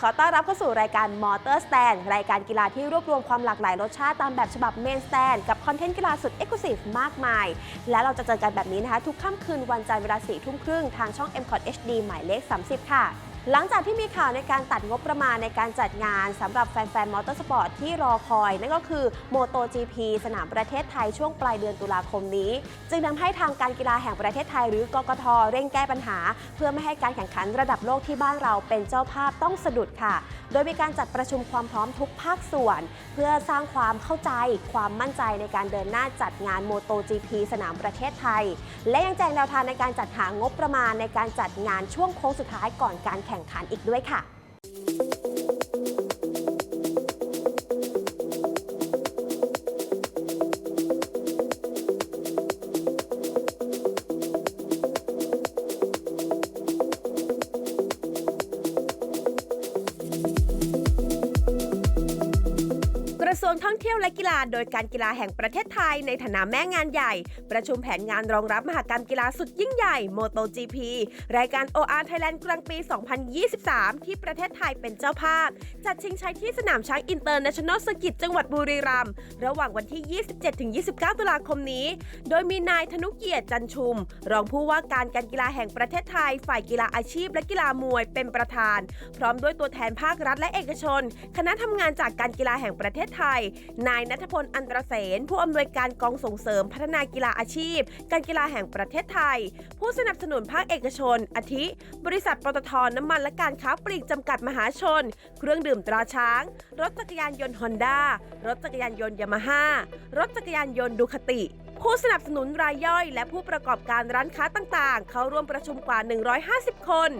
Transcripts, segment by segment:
ขอต้อนรับเข้าสู่รายการ Motor Stand รายการกีฬาที่รวบรวมความหลากหลายรสชาติตามแบบฉบับ Main Stand กับคอนเทนต์กีฬาสุด e x c l u s i v e มากมาย และเราจะเจอกันแบบนี้นะคะ ทุกค่ำคืนวันจันทร์เวลาสี่ทุ่มครึ่งทางช่อง m c o t HD หมายเลข 30 ค่ะ หลังจากที่มีข่าวในการตัดงบประมาณในการจัดงานสำหรับแฟนๆ มอเตอร์สปอร์ตที่รอคอย นั่นก็คือ MotoGP สนามประเทศไทยช่วงปลายเดือนตุลาคมนี้ จึงทำให้ทางการกีฬาแห่งประเทศไทยหรือกกทเร่งแก้ปัญหา เพื่อไม่ให้การแข่งขันระดับโลกที่บ้านเราเป็นเจ้าภาพต้องสะดุดค่ะ โดยมีการจัดประชุมความพร้อมทุกภาคส่วน เพื่อสร้างความเข้าใจ ความมั่นใจในการเดินหน้าจัดงาน MotoGP สนามประเทศไทย และยังแจงแนวทางในการจัดหางบประมาณในการจัดงานช่วงโค้งสุดท้ายก่อนการแข่งขันอีกด้วยค่ะ กระทรวงท่องเที่ยวและกีฬาโดยการกีฬาแห่งประเทศไทยในฐานะแม่งานใหญ่ ประชุมแผนงานรองรับมหกรรมกีฬาสุดยิ่งใหญ่ MotoGP รายการ OR Thailand กลางปี 2023 ที่ประเทศไทยเป็นเจ้าภาพ จัดชิงชัยที่สนามช้างอินเตอร์เนชั่นแนลสกิตจังหวัดบุรีรัมย์ระหว่างวันที่ 27-29 ตุลาคมนี้ โดยมีนายธนุเกียรติจันชุม รองผู้ว่าการการกีฬาแห่งประเทศไทย ฝ่ายกีฬาอาชีพและกีฬามวยเป็นประธาน พร้อมด้วยตัวแทนภาครัฐและเอกชน คณะทำงานจากการกีฬาแห่งประเทศไทยนายนัทพล อันตรเสน ผู้อำนวยการกองส่งเสริมพัฒนากีฬาอาชีพ การกีฬาแห่งประเทศไทย ผู้สนับสนุนภาคเอกชน อาทิ บริษัทปตทน้ำมันและการค้าปลีกจำกัดมหาชน เครื่องดื่มตราช้าง รถจักรยานยนต์ฮอนด้ารถจักรยานยนต์ยามาฮ่ารถจักรยานยนต์ดูคติผู้สนับสนุนรายย่อยและผู้ประกอบการร้านค้าต่างๆ เข้าร่วมประชุมกว่า 150 คน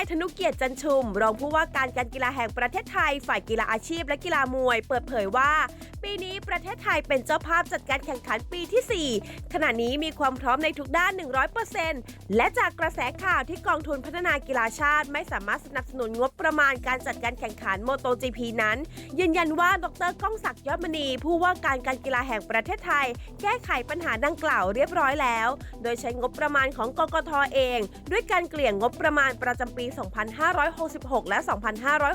ายธนุเกียรติจันชุม รองผู้ว่าการการกีฬาแห่งประเทศไทย ฝ่ายกีฬาอาชีพและกีฬามวย เปิดเผยว่า ปีนี้ประเทศไทยเป็นเจ้าภาพจัดการแข่งขันปีที่ 4 ขณะนี้มีความพร้อมในทุกด้าน 100%และจากกระแสข่าวที่กองทุนพัฒนากีฬาชาติ ไม่สามารถสนับสนุนงบประมาณการจัดการแข่งขันโมโต GP นั้น ยืนยันว่าดรก้องศักดิ์ยอดมณีผู้ว่าการการกีฬาแห่งประเทศไทย แก้ไขปัญหาดังกล่าวเรียบร้อยแล้ว โดยใช้งบประมาณของกกทเอง ด้วยการเกลี่ยงงบประมาณประจำปี2566 และ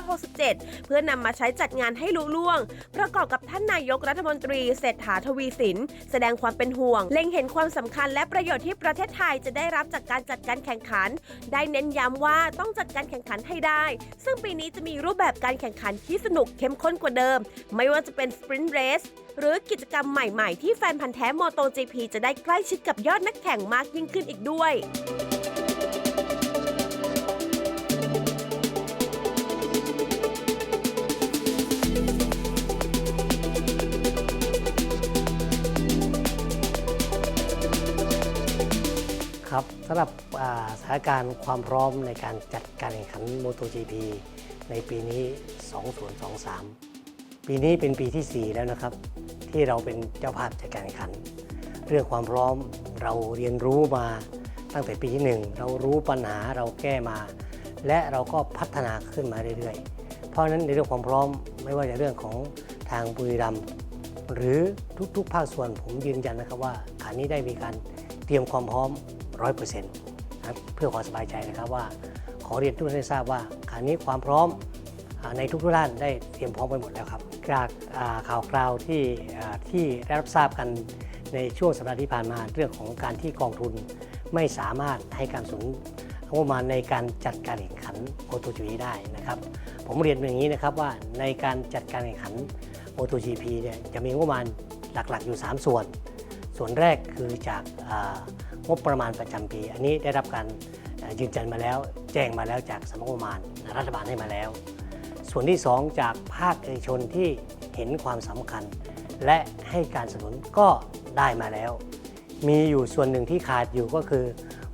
2567 เพื่อนำมาใช้จัดงานให้ลุล่วง ประกอบกับท่านนายกรัฐมนตรีเศรษฐาทวีสิน แสดงความเป็นห่วง เล็งเห็นความสำคัญและประโยชน์ที่ประเทศไทยจะได้รับจากการจัดการแข่งขัน ได้เน้นย้ำว่าต้องจัดการแข่งขันให้ได้ ซึ่งปีนี้จะมีรูปแบบการแข่งขันที่สนุกเข้มข้นกว่าเดิม ไม่ว่าจะเป็นสปรินต์เรสหรือกิจกรรมใหม่ ๆ ที่แฟนพันธ์แท้โมโต GP จะได้ใกล้ชิดกับยอดนักแข่งมากยิ่งขึ้นอีกด้วย สำหรับสถานการณ์ความพร้อมในการจัดการแข่งขัน MotoGP ในปีนี้ 2023 ปีนี้เป็นปีที่ 4 แล้วนะครับ ที่เราเป็นเจ้าภาพจัดการแข่งขัน เรื่องความพร้อมเราเรียนรู้มาตั้งแต่ปีที่ 1 เรารู้ปัญหาเราแก้มา และเราก็พัฒนาขึ้นมาเรื่อยๆ เพราะฉะนั้นในเรื่องความพร้อมไม่ว่าจะเรื่องของทางบุรีรัมย์หรือทุกๆ ภาคส่วนผมยืนยันนะครับว่าขานี้ได้มีการเตรียมความพร้อม 100%นะครับเพื่อความสบายใจนะครับว่า ขอเรียนทุกท่านให้ทราบว่าขานี้ความพร้อมในทุกๆด้านได้เตรียมพร้อมไปหมดแล้วครับ จากข่าวคราวที่ที่ได้รับทราบกันในช่วงสัปดาห์ที่ผ่านมาเรื่องของการที่กองทุนไม่สามารถให้การสนับสนุนงบประมาณในการจัดการแข่งขัน MotoGP ได้นะครับ ผมเรียนอย่างนี้นะครับว่าในการจัดการแข่งขัน MotoGP เนี่ยจะมีงบประมาณหลักๆอยู่ 3 ส่วน ส่วนแรกคือจากา งบประมาณประจำปี อันนี้ได้รับการยืนยันมาแล้ว แจ้งมาแล้วจากสำนักงบประมาณรัฐบาลให้มาแล้ว ส่วนที่ 2 จากภาคเอกชนที่เห็นความสำคัญ และให้การสนับสนุนก็ได้มาแล้ว มีอยู่ส่วนหนึ่งที่ขาดอยู่ก็คือ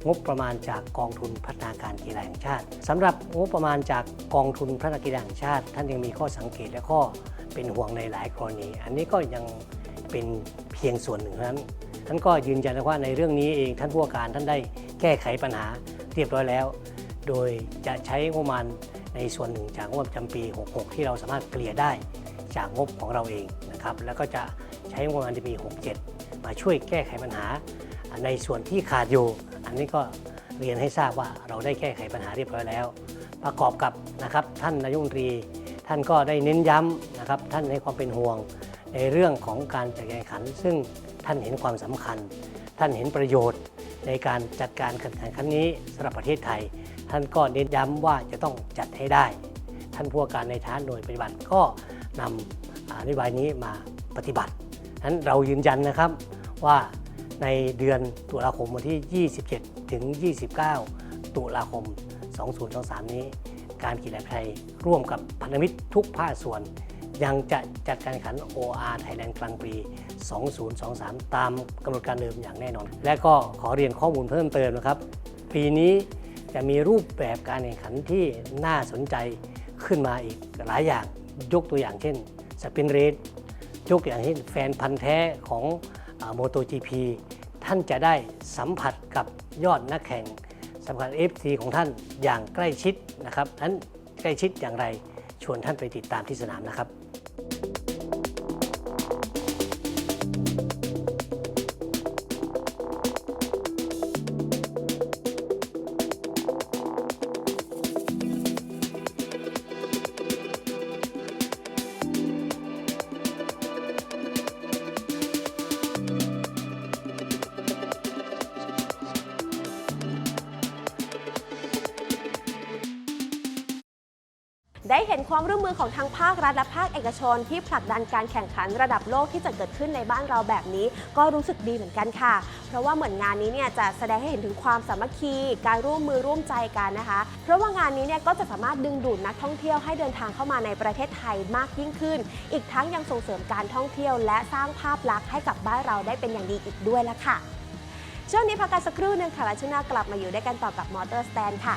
งบประมาณจากกองทุนพัฒนาการกีฬาแห่งชาติสำหรับงบประมาณจากกองทุนพัฒนากีฬาแห่งชาติ ท่านยังมีข้อสังเกตและข้อเป็นห่วงในหลายกรณี อันนี้ก็ยังเป็นเพียงส่วนหนึ่งเท่านั้น ท่านก็ยืนยันว่าในเรื่องนี้เองท่านผู้ว่าการท่านได้แก้ไขปัญหาเรียบร้อยแล้ว โดยจะใช้งบประมาณในส่วนหนึ่งจากงบประจำปี 66 ที่เราสามารถเกลี่ยได้จากงบของเราเองนะครับแล้วก็จะใช้งบประมาณในปี 67 มาช่วยแก้ไขปัญหา ในส่วนที่ขาดอยู่ อันนี้ก็เรียนให้ทราบว่าเราได้แก้ไขปัญหาเรียบร้อยแล้ว ประกอบกับนะครับท่านนายกรัฐมนตรี ท่านก็ได้เน้นย้ำนะครับท่านให้ความเป็นห่วงในเรื่องของการจัดการแข่งขัน ซึ่ง ท่านเห็นความสำคัญ ท่านเห็นประโยชน์ในการจัดการแข่งขันครั้งนี้สำหรับประเทศไทย ท่านก็เน้นย้ำว่าจะต้องจัดให้ได้ ท่านผู้ว่าการในฐานหน่วยปฏิบัติก็นำนโยบายนี้มาปฏิบัตินั้นเรายืนยันนะครับว่าในเดือนตุลาคมวันที่ 27 ถึง 29 ตุลาคม 2023 นี้ การกีฬาไทยร่วมกับพันธมิตรทุกภาคส่วน ยังจะจัดการแข่งขัน OR Thailand กลางปี 2023 ตามกำหนดการเดิมอย่างแน่นอน และก็ขอเรียนข้อมูลเพิ่มเติมนะครับ ปีนี้จะมีรูปแบบการแข่งขันที่น่าสนใจขึ้นมาอีกหลายอย่างยกตัวอย่างเช่นสปินเรสยกตัวอย่างเช่นแฟนพันธ์แท้ของโมโต GP ท่านจะได้สัมผัสกับยอดนักแข่งสำคัญ FC ของท่านอย่างใกล้ชิดนะครับนั้นใกล้ชิดอย่างไรชวนท่านไปติดตามที่สนามนะครับ thank you เห็นความร่วมมือของทั้งภาครัฐและภาคเอกชน ที่ผลักดันการแข่งขันระดับโลกที่จะเกิดขึ้นในบ้านเราแบบนี้ ก็รู้สึกดีเหมือนกันค่ะ เพราะว่าเหมือนงานนี้เนี่ยจะแสดงให้เห็นถึงความสามัคคี การร่วมมือร่วมใจกันนะคะ เพราะว่างานนี้เนี่ยก็จะสามารถดึงดูดนักท่องเที่ยวให้เดินทางเข้ามาในประเทศไทยมากยิ่งขึ้น อีกทั้งยังส่งเสริมการท่องเที่ยว และสร้างภาพลักษณ์ให้กับบ้านเราได้เป็นอย่างดีอีกด้วยละค่ะช่วงนี้พักกันสักครู่หนึ่งค่ะและช่วงหน้ากลับมาอยู่ด้วยกันต่อกับมอเตอร์สแตนค่ะ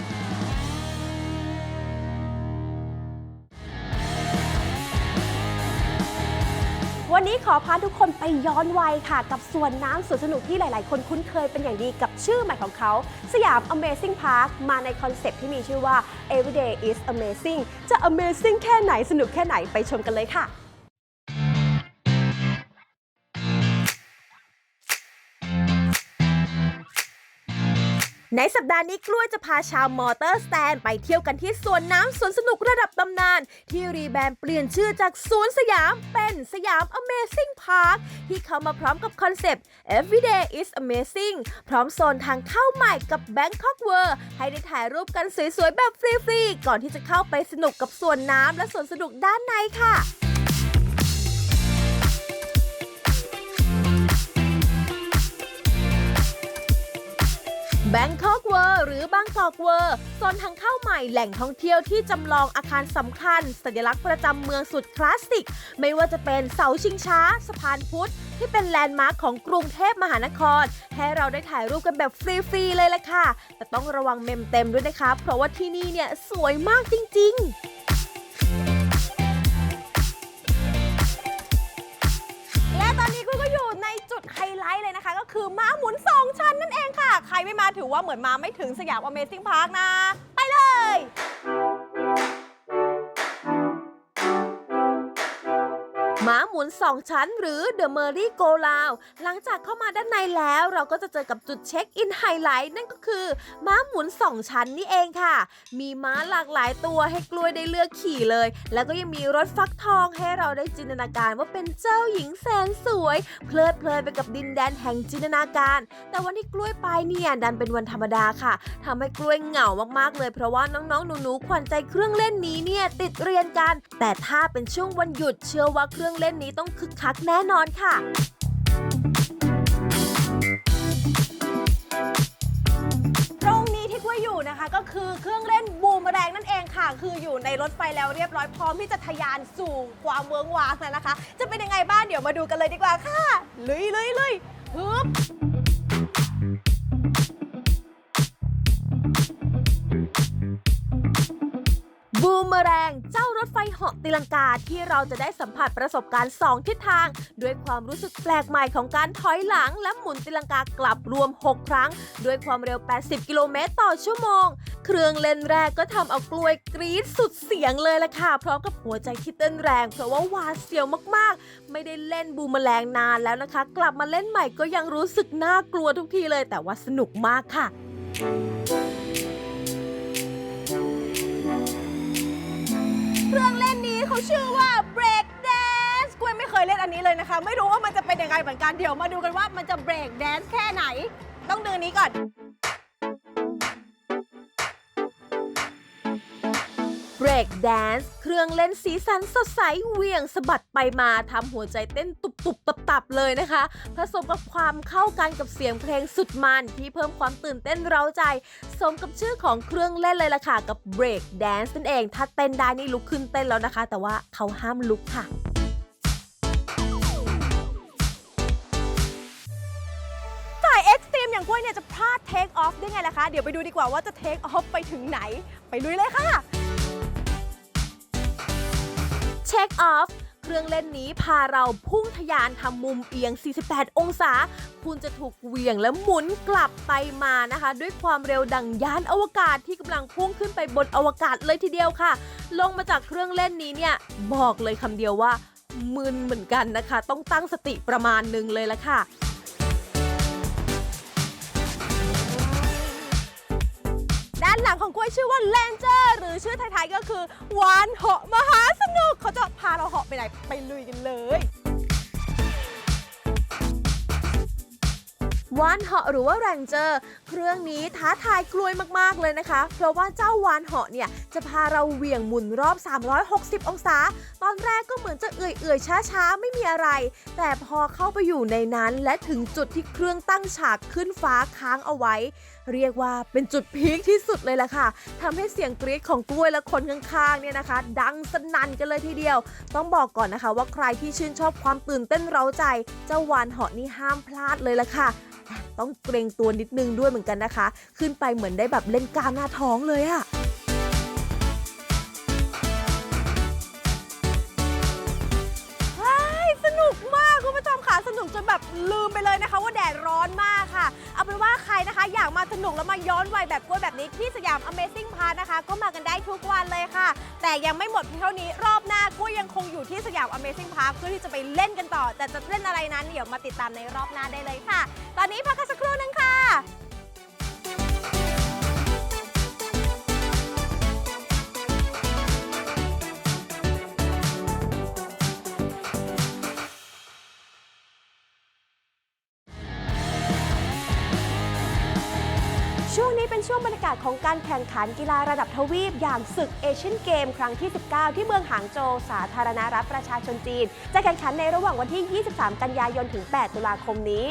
วันนี้ขอพาทุกคนไปย้อนวัยค่ะ กับสวนน้ำสวนสนุกที่หลาย ๆ คนคุ้นเคยเป็นอย่างดีกับชื่อใหม่ของเขา สยาม Amazing Park มาในคอนเซปที่มีชื่อว่า Everyday is Amazing จะ Amazing แค่ไหนสนุกแค่ไหนไปชมกันเลยค่ะ ในสัปดาห์นี้กล้วยจะพาชาวมอเตอร์สแตนไปเที่ยวกันที่สวนน้ำสวนสนุกระดับตำนาน ที่รีแบรนด์เปลี่ยนชื่อจากสวนสยามเป็นสยาม Amazing Park ที่เข้ามาพร้อมกับคอนเซปต์ Everyday is Amazing พร้อมโซนทางเข้าใหม่กับ Bangkok World ให้ได้ถ่ายรูปกันสวยๆ แบบฟรีๆ ก่อนที่จะเข้าไปสนุกกับสวนน้ำและสวนสนุกด้านในค่ะ แบงคอกเวอร์หรือบางกอกเวอร์โซนทางเข้าใหม่แหล่งท่องเที่ยวที่จำลองอาคารสำคัญ สัญลักษณ์ประจำเมืองสุดคลาสสิก ไม่ว่าจะเป็นเสาชิงช้า สะพานพุทธ ที่เป็นแลนด์มาร์คของกรุงเทพมหานคร ให้เราได้ถ่ายรูปกันแบบฟรี ๆ เลยละค่ะ แต่ต้องระวังเมมเต็มด้วยนะคะ เพราะว่าที่นี่เนี่ยสวยมากจริง ๆ คือม้าหมุน2ชั้นนั่นเองค่ะ ใครไม่มาถือว่าเหมือนมาไม่ถึงสยามอเมซิ่งพาร์คนะ ไปเลย หมุน 2 ชั้น หรือ The Merry Go Round หลังจากเข้ามาด้านในแล้วเราก็จะเจอกับจุดเช็คอินไฮไลท์นั่นก็คือ ม้าหมุน 2 ชั้นนี่เองค่ะ มีม้าหลากหลายตัวให้กล้วยได้เลือกขี่เลย แล้วก็ยังมีรถฟักทองให้เราได้จินตนาการว่าเป็นเจ้าหญิงแสนสวย เพลิดเพลินไปกับดินแดนแห่งจินตนาการ แต่วันที่กล้วยไปเนี่ยดันเป็นวันธรรมดาค่ะทำให้กล้วยเหงามากๆ เลยเพราะว่าน้องๆ หนูๆ ขวัญใจเครื่องเล่นนี้เนี่ยติดเรียนกัน แต่ถ้าเป็นช่วงวันหยุดเชื่อว่าเครื่องเล่นนี้ต้องคึกคักแน่นอนค่ะ ตรงนี้ที่กล้วยอยู่นะคะ ก็คือเครื่องเล่นบูมแรงนั่นเองค่ะ คืออยู่ในรถไฟแล้วเรียบร้อยพร้อมที่จะทะยานสู่ความเวิงวางแล้วนะคะ จะเป็นยังไงบ้างเดี๋ยวมาดูกันเลยดีกว่าค่ะ ลุยลุยลุยฮึบ บูมเมแรง เจ้ารถไฟเหาะตีลังกาที่เราจะได้สัมผัสประสบการณ์ 2 ทิศทาง ด้วยความรู้สึกแปลกใหม่ของการถอยหลัง และหมุนตีลังกากลับรวม 6 ครั้ง ด้วยความเร็ว 80 กิโลเมตรต่อชั่วโมง เครื่องเล่นแรกก็ทำเอากล้วยกรี๊ดสุดเสียงเลยละค่ะ พร้อมกับหัวใจที่เต้นแรง เพราะว่าหวาดเสียวมากๆ ไม่ได้เล่นบูมเมแรงนานแล้วนะคะ กลับมาเล่นใหม่ก็ยังรู้สึกน่ากลัวทุกทีเลย แต่ว่าสนุกมากค่ะ เครื่องเล่นนี้เขาชื่อว่า break dance กล้วยไม่เคยเล่นอันนี้เลยนะคะ ไม่รู้ว่ามันจะเป็นยังไงเหมือนกันเดี๋ยวมาดูกันว่ามันจะ break dance แค่ไหน ต้องดึงอัน นี้ก่อน Break Dance เครื่องเล่นสีสันสดใสเวียงสะบัดไปมาทำหัวใจเต้นตุบๆตับๆเลยนะคะ ผสมกับความเข้ากันกับเสียงเพลงสุดมันที่เพิ่มความตื่นเต้นเร้าใจ สมกับชื่อของเครื่องเล่นเลยล่ะค่ะ กับ Break Dance นั่นเอง ถ้าเต้นได้นี่ลุกขึ้นเต้นแล้วนะคะ แต่ว่าเขาห้ามลุกค่ะสายเอ็กซ์ตรีมอย่างกล้วยเนี่ยจะพลาดเทคออฟได้ไงล่ะคะ เดี๋ยวไปดูดีกว่าว่าจะเทคออฟไปถึงไหน ไปลุยเลยค่ะ Check Off เครื่องเล่นนี้พาเราพุ่งทะยานทำมุมเอียง 48 องศา คุณจะถูกเหวี่ยงและหมุนกลับไปมานะคะ ด้วยความเร็วดังยานอวกาศที่กำลังพุ่งขึ้นไปบนอวกาศเลยทีเดียวค่ะ ลงมาจากเครื่องเล่นนี้เนี่ย บอกเลยคำเดียวว่ามึนเหมือนกันนะคะ ต้องตั้งสติประมาณหนึ่งเลยละค่ะานหลังของกล้วยชื่อว่า l a n g e r หรือชื่อไทยๆก็คือวานเหาะมหาสนุกเขาจะพาเราเหาะไปไหนไปลุยกันเลยวานเหาะหรือว่าแรงเจอร์ เครื่องนี้ท้าทายกลวยมากๆเลยนะคะ เพราะว่าเจ้าวานเหาะเนี่ยจะพาเราเหวี่ยงหมุนรอบ 360 องศา ตอนแรกก็เหมือนจะเอื่อยๆช้าๆ ไม่มีอะไร แต่พอเข้าไปอยู่ในนั้นและถึงจุดที่เครื่องตั้งฉากขึ้นฟ้าค้างเอาไว้ เรียกว่าเป็นจุดพีคที่สุดเลยล่ะค่ะทำให้เสียงกรี๊ดของกล้วยและคนข้างๆเนี่ยนะคะ ดังสนั่นกันเลยทีเดียว ต้องบอกก่อนนะคะว่าใครที่ชื่นชอบความตื่นเต้นเร้าใจ เจ้าวานเหาะนี่ห้ามพลาดเลยล่ะค่ะต้องเกรงตัวนิดนึงด้วยเหมือนกันนะคะ ขึ้นไปเหมือนได้แบบเล่นกล้ามหน้าท้องเลยอะ กจนแบบลืมไปเลยนะคะ ว่าแดดร้อนมากค่ะ เอาเป็นว่าใครนะคะ อยากมาสนุกแล้วมาย้อนวัยแบบกล้วยแบบนี้ที่สยาม Amazing Park นะคะ ก็มากันได้ทุกวันเลยค่ะ แต่ยังไม่หมดเพียงเท่านี้รอบหน้ากล้วยยังคงอยู่ที่สยาม Amazing Park เพื่อที่จะไปเล่นกันต่อ แต่จะเล่นอะไรนั้นเดี๋ยวมาติดตามในรอบหน้าได้เลยค่ะ ตอนนี้พักกันสักครู่นึงค่ะ ช่วงบรรยากาศของการแข่งขันกีฬาระดับทวีป อย่างศึกเอเชียนเกม ครั้งที่ 19 ที่เมืองหางโจวสาธารณรัฐประชาชนจีน จะแข่งขันในระหว่างวันที่ 23 กันยายนถึง 8 ตุลาคมนี้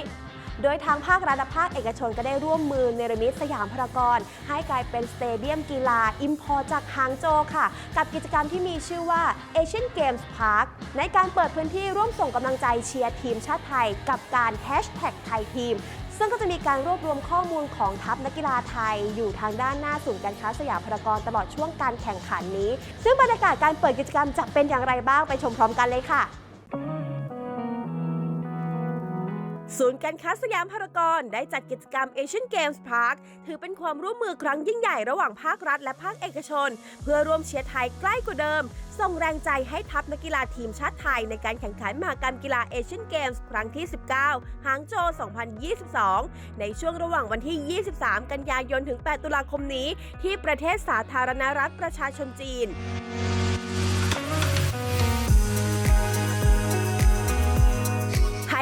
โดยทางภาครัฐและภาคเอกชนก็ได้ร่วมมือเนรมิตสยามพารากอนให้กลายเป็นสเตเดียมกีฬาอิมพอร์จากหางโจวค่ะ กับกิจกรรมที่มีชื่อว่า Asian Games Park ในการเปิดพื้นที่ร่วมส่งกำลังใจเชียร์ทีมชาติไทย กับการแฮชแท็กไทยทีม ซึ่งก็จะมีการรวบรวมข้อมูลของทัพนักกีฬาไทย อยู่ทางด้านหน้าศูนย์การค้าสยามพารากอนตลอดช่วงการแข่งขันนี้ ซึ่งบรรยากาศการเปิดกิจกรรมจะเป็นอย่างไรบ้างไปชมพร้อมกันเลยค่ะ ศูนย์การค้าสยามพารากอนได้จัดกิจกรรม Asian Games Park ถือเป็นความร่วมมือครั้งยิ่งใหญ่ระหว่างภาครัฐและภาคเอกชน เพื่อร่วมเชียร์ไทยใกล้กว่าเดิม ส่งแรงใจให้ทัพนักกีฬาทีมชาติไทยในการแข่งขันมหากรรมกีฬาเอเชียนเกมส์ครั้งที่ 19 หางโจว2022 ในช่วงระหว่างวันที่ 23 กันยายนถึง 8 ตุลาคมนี้ ที่ประเทศสาธารณรัฐประชาชนจีน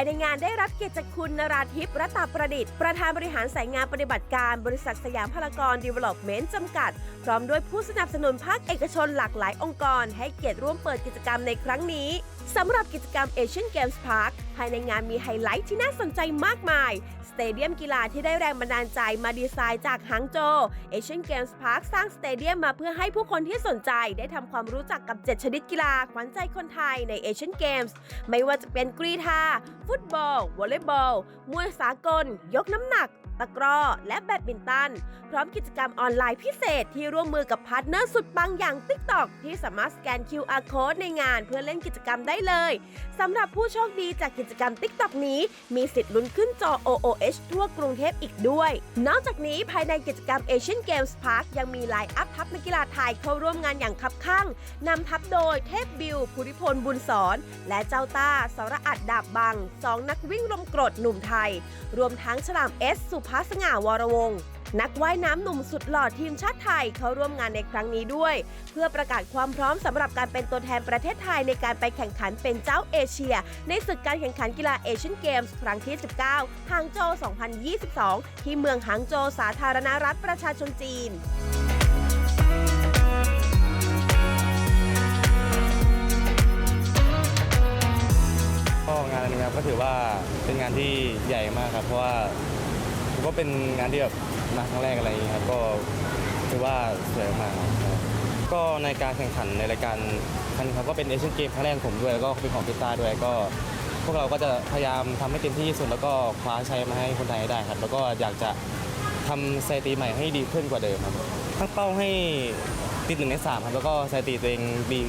ในงานได้รับเกียรติจากคุณนราธิปรัตนประดิษฐ์ ประธานบริหารสายงานปฏิบัติการบริษัทสยามพารากอนดีเวล็อปเมนต์จำกัด พร้อมด้วยผู้สนับสนุนภาคเอกชนหลากหลายองค์กร ให้เกียรติร่วมเปิดกิจกรรมในครั้งนี้สำหรับกิจกรรม Asian Games Park ภายในงานมีไฮไลท์ที่น่าสนใจมากมาย เตเดียมกีฬาที่ได้แรงบันดาลใจมาดีไซน์จากฮังโจว Asian Games Park สร้างสเตเดียมมาเพื่อให้ผู้คนที่สนใจได้ทำความรู้จักกับ 7 ชนิดกีฬาขวัญใจคนไทยใน Asian Games ไม่ว่าจะเป็นกรีธาฟุตบอล วอลเลย์บอล มวยสากล ยกน้ำหนัก ตะกร้อ และแบดมินตัน พร้อมกิจกรรมออนไลน์พิเศษที่ร่วมมือกับพาร์ทเนอร์สุดปังอย่าง TikTok ที่สามารถสแกน QR Code ในงานเพื่อเล่นกิจกรรมได้เลยสำหรับผู้โชคดีจากกิจกรรม TikTok นี้ มีสิทธิ์ลุ้นขึ้นจอ OOH ทั่วกรุงเทพอีกด้วย นอกจากนี้ภายในกิจกรรม Asian Games Park ยังมีไลน์อัพทัพนักกีฬาไทยเข้าร่วมงานอย่างคับข้างนำทัพโดยเทพบิวภูริพลบุญสอนและเจ้าต้าสรอัดดาบบังสองนักวิ่งลมกรดหนุ่มไทย รวมทั้งฉลามเอสสุภาสง่าวรวงศ์นักว่ายน้ำหนุ่มสุดหล่อทีมชาติไทยเข้าร่วมงานในครั้งนี้ด้วย เพื่อประกาศความพร้อมสำหรับการเป็นตัวแทนประเทศไทยในการไปแข่งขันเป็นเจ้าเอเชีย ในศึกการแข่งขันกีฬาเอเชียนเกมส์ครั้งที่ 19 หางโจว 2022 ที่เมืองหางโจวสาธารณรัฐประชาชนจีนก็งานนี้ครับก็ถือว่าเป็นงานที่ใหญ่มากครับ เพราะว่า ถือว่าเป็นงานที่แบบมาครั้งแรกอะไรอย่างนี้ยครับก็ถือว่าสวยมากครับก็ในการแข่งขันในรายการครั้งนี้ครับก็เป็นเอเชียนเกมครั้งแรกของผมด้วยแล้วก็เป็นของพิต้าด้วยก็ พวกเราก็จะพยายามทำให้เต็มที่ที่สุดแล้วก็คว้าชัยมาให้คนไทยให้ได้ครับ แล้วก็อยากจะทำสถิติใหม่ให้ดีขึ้นกว่าเดิมครับตั้งเป้าให้ติดหนึ่งในสามครับแล้วก็สถิติตัวเองดี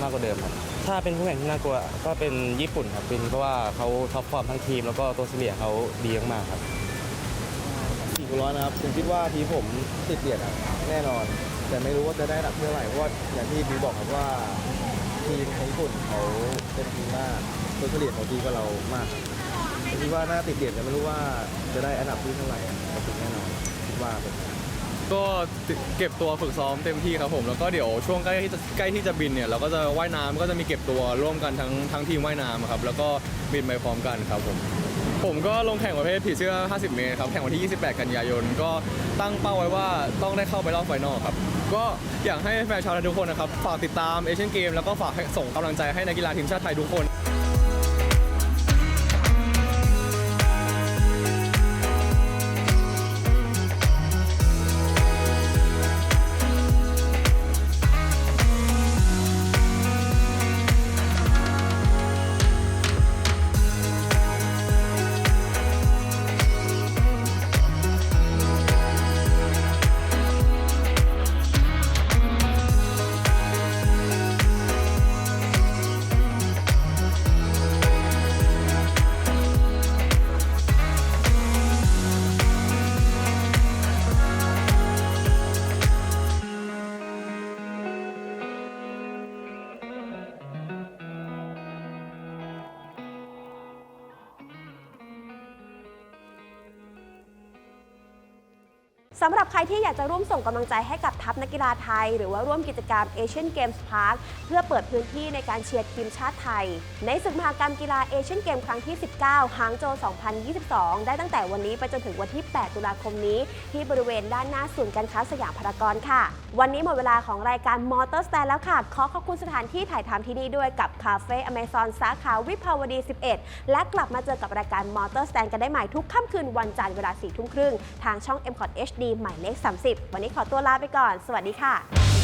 มากกว่าเดิมครับถ้าเป็นผู้แข่งที่น่ากลัวก็เป็นญี่ปุ่นครับเป็นเพราะว่าเขาท็อปฟอร์มทั้งทีม แล้วก็ตัวเฉลี่ยเขาดีมากๆครับูร้อยนะครับผมคิดว่าทีมผมติดเหรียญอะแน่นอน แต่ไม่รู้ว่าจะได้อันดับเท่าไหร่เพราะว่าอย่างที่บีบอกครับว่าทีมของญี่ปุ่นเขาเป็นทีมมากตัวเฉลี่ยเขาดีกว่าเรามากผมคิดว่าน่าติดเหรียญแต่ไม่รู้ว่าจะได้อันดับที่เท่าไหร่แต่ถึงแน่นอนคิดว่าเป็นก็เก็บตัวฝึกซ้อมเต็มที่ครับผมแล้วก็เดี๋ยวช่วงใกล้ที่จะใกล้ที่จะบินเนี่ยเราก็จะว่ายน้ำก็จะมีเก็บตัวร่วมกันทั้งทั้งทีมว่ายน้ำครับแล้วก็บินไปพร้อมกันครับผม ผมก็ลงแข่งประเภทผีเสื้อ 50 เมตรครับ แข่งวันที่ 28 กันยายน ก็ตั้งเป้าไว้ว่าต้องได้เข้าไปรอบไฟนอลครับ ก็อยากให้แฟนชาวไทยทุกคนนะครับ ฝากติดตามเอเชียนเกมแล้วก็ฝากส่งกำลังใจให้นักกีฬาทีมชาติไทยทุกคน สำหรับใครที่อยากจะร่วมส่งกำลังใจให้กับทัพนักกีฬาไทย หรือว่าร่วมกิจกรรม Asian Games Park เพื่อเปิดพื้นที่ในการเชียร์ทีมชาติไทย ในศึกมหกรรมกีฬาเอเชียนเกมครั้งที่ 19หางโจว2022 ได้ตั้งแต่วันนี้ไปจนถึงวันที่ 8 ตุลาคมนี้ ที่บริเวณด้านหน้าศูนย์การค้าสยามพารากอนค่ะ วันนี้หมดเวลาของรายการมอเตอร์สแตนแล้วค่ะ ขอขอบคุณสถานที่ถ่ายทำที่นี่ด้วยกับคาเฟ่อเมซอนสาขาวิภาวดี 11 และกลับมาเจอกับรายการมอเตอร์สแตนกันได้ใหม่ทุกค่ำคืนวันจันทร์เวลา4ทุ่มครึ่งทางช่อง m c o t HD หมายเลข 30 วันนี้ขอตัวลาไปก่อน สวัสดีค่ะ